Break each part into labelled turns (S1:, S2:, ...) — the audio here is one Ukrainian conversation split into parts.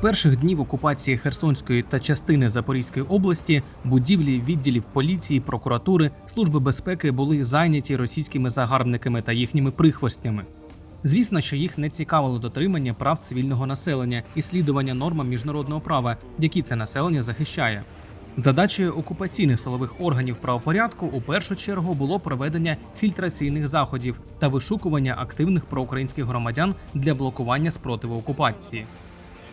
S1: перших днів окупації Херсонської та частини Запорізької області будівлі відділів поліції, прокуратури, служби безпеки були зайняті російськими загарбниками та їхніми прихвостнями. Звісно, що їх не цікавило дотримання прав цивільного населення і слідування нормам міжнародного права, які це населення захищає. Задачею окупаційних силових органів правопорядку у першу чергу було проведення фільтраційних заходів та вишукування активних проукраїнських громадян для блокування спротиву окупації.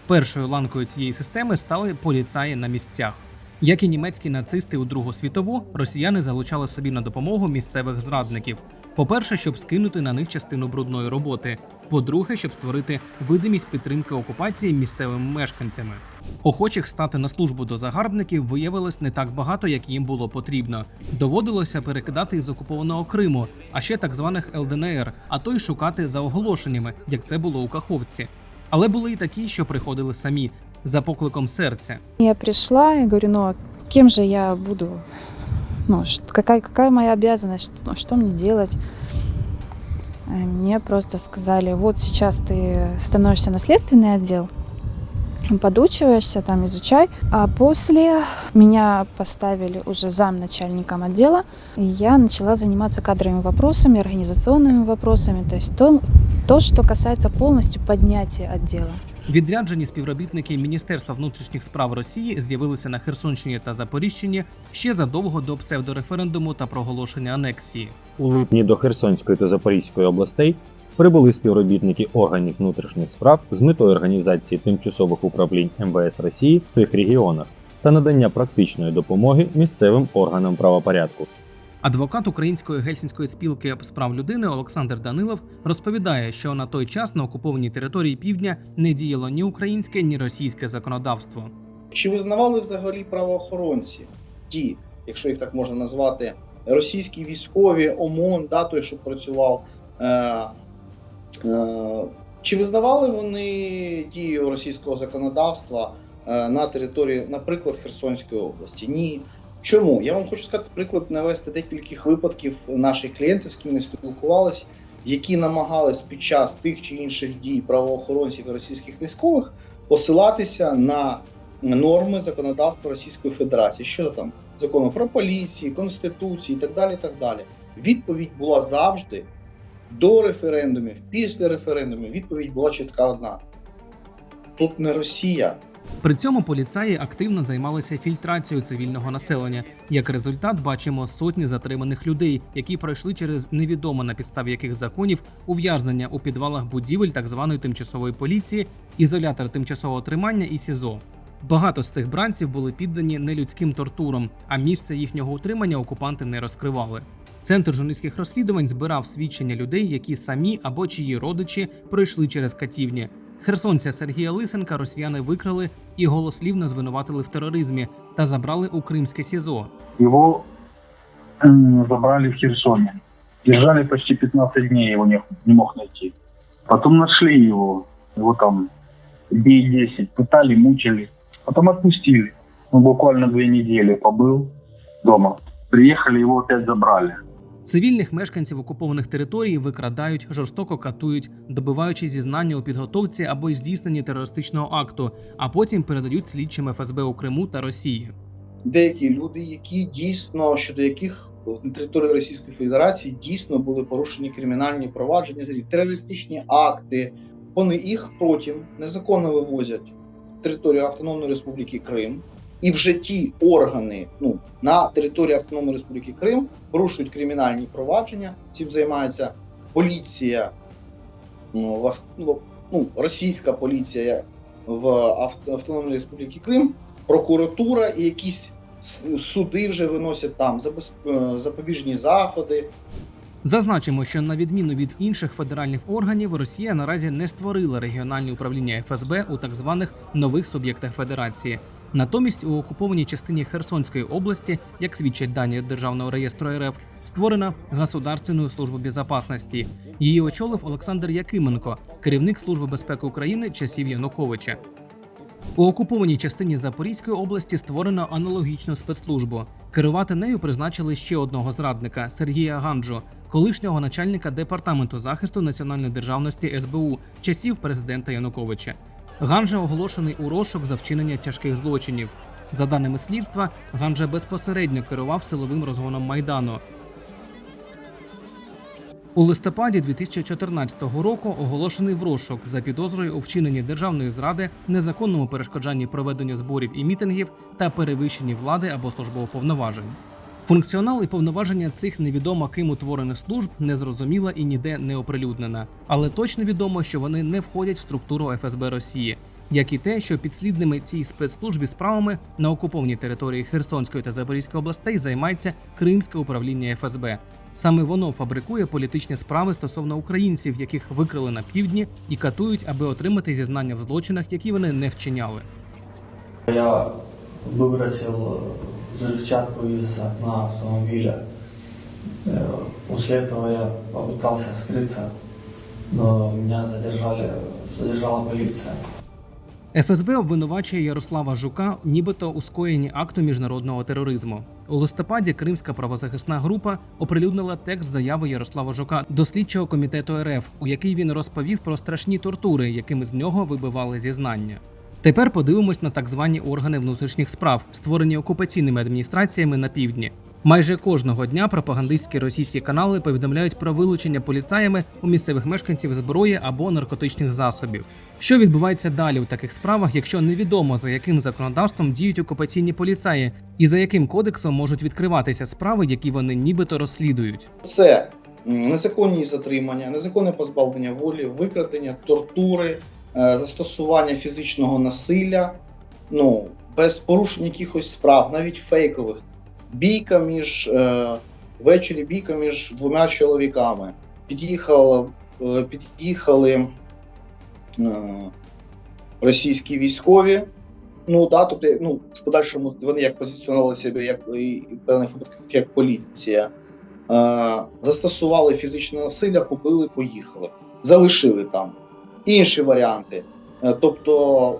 S1: Першою ланкою цієї системи стали поліцаї на місцях. Як і німецькі нацисти у Другу світову, росіяни залучали собі на допомогу місцевих зрадників. По-перше, щоб скинути на них частину брудної роботи. По-друге, щоб створити видимість підтримки окупації місцевими мешканцями. Охочих стати на службу до загарбників виявилось не так багато, як їм було потрібно. Доводилося перекидати із окупованого Криму, а ще так званих ЛДНР, а то й шукати за оголошеннями, як це було у Каховці. Але були й такі, що приходили самі за покликом серця.
S2: Я пришла и говорю, ну а кем же я буду? Ну, ш- какая, какая моя обязанность? Ну, что мне делать? А Мне просто сказали, вот сейчас ты становишься на следственный отдел, подучиваешься, там изучай. А после меня поставили уже замначальником отдела, и я начала заниматься кадровыми вопросами, организационными вопросами, то есть то, то что касается полностью поднятия отдела.
S1: Відряджені співробітники Міністерства внутрішніх справ Росії з'явилися на Херсонщині та Запоріжчині ще задовго до псевдореферендуму та проголошення анексії.
S3: У липні до Херсонської та Запорізької областей прибули співробітники органів внутрішніх справ з метою організації тимчасових управлінь МВС Росії в цих регіонах та надання практичної допомоги місцевим органам правопорядку.
S1: Адвокат Української гельсінської спілки з прав людини Олександр Данилов розповідає, що на той час на окупованій території півдня не діяло ні українське, ні російське законодавство.
S4: Чи визнавали взагалі правоохоронці ті, якщо їх так можна назвати, російські військові, ОМОН, да, той, що працював? Е, е, чи визнавали вони дію російського законодавства е, на території, наприклад, Херсонської області? Ні. Чому? Я вам хочу сказати приклад навести декількох випадків наших клієнтів, з ким ми спілкувалися, які намагались під час тих чи інших дій правоохоронців і російських військових посилатися на норми законодавства Російської Федерації. Що там? Закону про поліції, конституції і так далі. так далі. Відповідь була завжди до референдумів, після референдумів. Відповідь була чітка одна: тут не Росія.
S1: При цьому поліцаї активно займалися фільтрацією цивільного населення. Як результат, бачимо сотні затриманих людей, які пройшли через невідомо на підставі яких законів ув'язнення у підвалах будівель так званої тимчасової поліції, ізолятор тимчасового тримання і СІЗО. Багато з цих бранців були піддані нелюдським тортурам, а місце їхнього утримання окупанти не розкривали. Центр журналістських розслідувань збирав свідчення людей, які самі або чиї родичі пройшли через катівні. Херсонця Сергія Лисенка росіяни викрали і голослівно звинуватили в тероризмі та забрали у кримське СІЗО.
S5: Его м, забрали в Херсоне. Держали почти 15 дней, его не, не мог найти. Потом нашли его, его там дней 10, пытали, мучили. Потом отпустили. Он буквально две недели побыл дома. Приехали, его опять забрали.
S1: Цивільних мешканців окупованих територій викрадають, жорстоко катують, добиваючи зізнання у підготовці або здійсненні терористичного акту, а потім передають слідчим ФСБ у Криму та Росії.
S4: Деякі люди, які дійсно щодо яких на території Російської Федерації дійсно були порушені кримінальні провадження, терористичні акти. Вони їх потім незаконно вивозять територію Автономної Республіки Крим. І вже ті органи ну, на території Автономної Республіки Крим порушують кримінальні провадження. Цим займається поліція, ну, ну, ну, російська поліція в Ав- Автономній Республіці Крим, прокуратура і якісь суди вже виносять там е, запобіжні заходи,
S1: Зазначимо, що на відміну від інших федеральних органів, Росія наразі не створила регіональні управління ФСБ у так званих нових суб'єктах федерації. Натомість у окупованій частині Херсонської області, як свідчать дані Державного реєстру РФ, створена Государственну службу безопасності. Її очолив Олександр Якименко, керівник Служби безпеки України часів Януковича. У окупованій частині Запорізької області створено аналогічну спецслужбу. Керувати нею призначили ще одного зрадника Сергія Ганджу, колишнього начальника департаменту захисту національної державності СБУ часів президента Януковича. Ганжа оголошений у розшук за вчинення тяжких злочинів. За даними слідства, Ганжа безпосередньо керував силовим розгоном майдану. У листопаді 2014 року оголошений в розшук за підозрою у вчиненні державної зради, незаконному перешкоджанні проведенню зборів і мітингів та перевищенні влади або службових повноважень. Функціонал і повноваження цих невідомо ким утворених служб незрозуміла і ніде не оприлюднена, але точно відомо, що вони не входять в структуру ФСБ Росії, як і те, що підслідними цій спецслужбі справами на окупованій території Херсонської та Запорізької областей займається Кримське управління ФСБ. Саме воно фабрикує політичні справи стосовно українців, яких викрили на півдні і катують, аби отримати зізнання в злочинах, які вони не вчиняли.
S6: Я выбросил взрывчатку из окна автомобиля. Э, После этого я попытался скрыться, но меня задержали, задержала полиция.
S1: ФСБ обвинувачує Ярослава Жука, нібито у скоєнні акту міжнародного тероризму. У листопаді Кримська правозахисна група оприлюднила текст заяви Ярослава Жука до слідчого комітету РФ, у якій він розповів про страшні тортури, якими з нього вибивали зізнання. Тепер подивимось на так звані органи внутрішніх справ, створені окупаційними адміністраціями на півдні. Майже кожного дня пропагандистські російські канали повідомляють про вилучення поліцаями у місцевих мешканців зброї або наркотичних засобів. Що відбувається далі у таких справах, якщо невідомо за яким законодавством діють окупаційні поліцаї, і за яким кодексом можуть відкриватися справи, які вони нібито розслідують?
S4: Це незаконні затримання, незаконне позбавлення волі, викрадення, тортури, застосування фізичного насилля, ну, без порушень якихось справ, навіть фейкових. Бійка між е, ввечері бійка між двома чоловіками. Під'їхали, е, під'їхали е, російські військові. Ну, да, тобто, ну, в подальшому вони як позиціонували себе як і певних випадках як поліція. Е, застосували фізичне насилля, побили, поїхали, залишили там. Інші варіанти. Е, тобто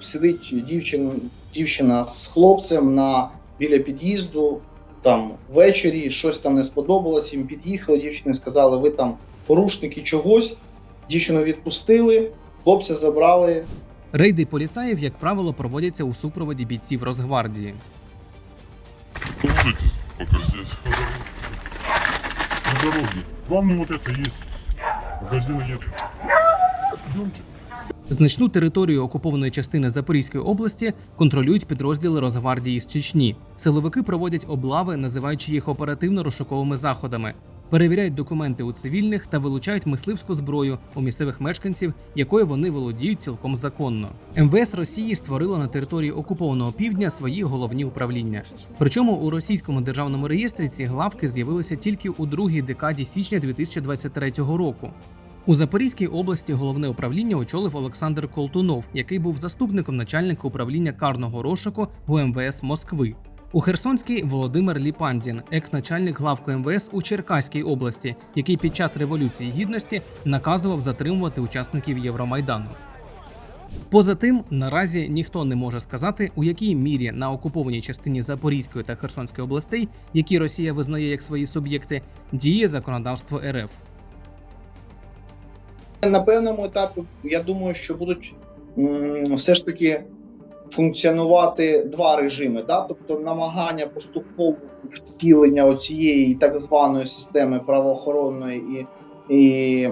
S4: сидить дівчина, дівчина з хлопцем на, біля під'їзду, там ввечері щось там не сподобалось, їм під'їхали, дівчині сказали, ви там порушники чогось. Дівчину відпустили, хлопця забрали,
S1: Рейди поліцаїв, як правило, проводяться у супроводі бійців Росгвардії.
S7: Слушайтесь, пока здесь. На дороге. Главное вот это есть. Магазина нет.
S1: Значну територію окупованої частини Запорізької області контролюють підрозділи Росгвардії з Чечні. Силовики проводять облави, називаючи їх оперативно-розшуковими заходами, перевіряють документи у цивільних та вилучають мисливську зброю у місцевих мешканців, якою вони володіють цілком законно. МВС Росії створило на території окупованого півдня свої головні управління. Причому у російському державному реєстрі ці главки з'явилися тільки у другій декаді січня 2023 року. У Запорізькій області головне управління очолив Олександр Колтунов, який був заступником начальника управління карного розшуку ГУМВС Москви. У Херсонській Володимир Ліпандін, екс-начальник главку МВС у Черкаській області, який під час революції гідності наказував затримувати учасників Євромайдану. Поза тим, наразі ніхто не може сказати, у якій мірі на окупованій частині Запорізької та Херсонської областей, які Росія визнає як свої суб'єкти, діє законодавство РФ.
S4: На певному етапі я думаю, що будуть все ж таки функціонувати два режими, да? тобто намагання поступового втілення оцієї так званої системи правоохоронної і, і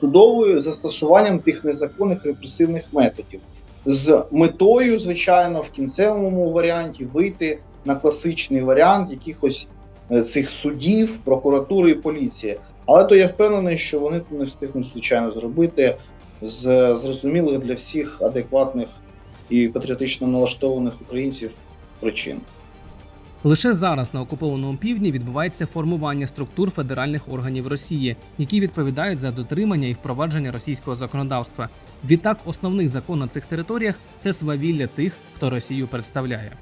S4: судової застосуванням тих незаконних репресивних методів, з метою, звичайно, в кінцевому варіанті вийти на класичний варіант якихось е, цих судів, прокуратури і поліції. Але то я впевнений, що вони не встигнуть звичайно зробити з зрозумілих для всіх адекватних і патріотично налаштованих українців причин.
S1: Лише зараз на окупованому півдні відбувається формування структур федеральних органів Росії, які відповідають за дотримання і впровадження російського законодавства. Відтак, основний закон на цих територіях це свавілля тих, хто Росію представляє.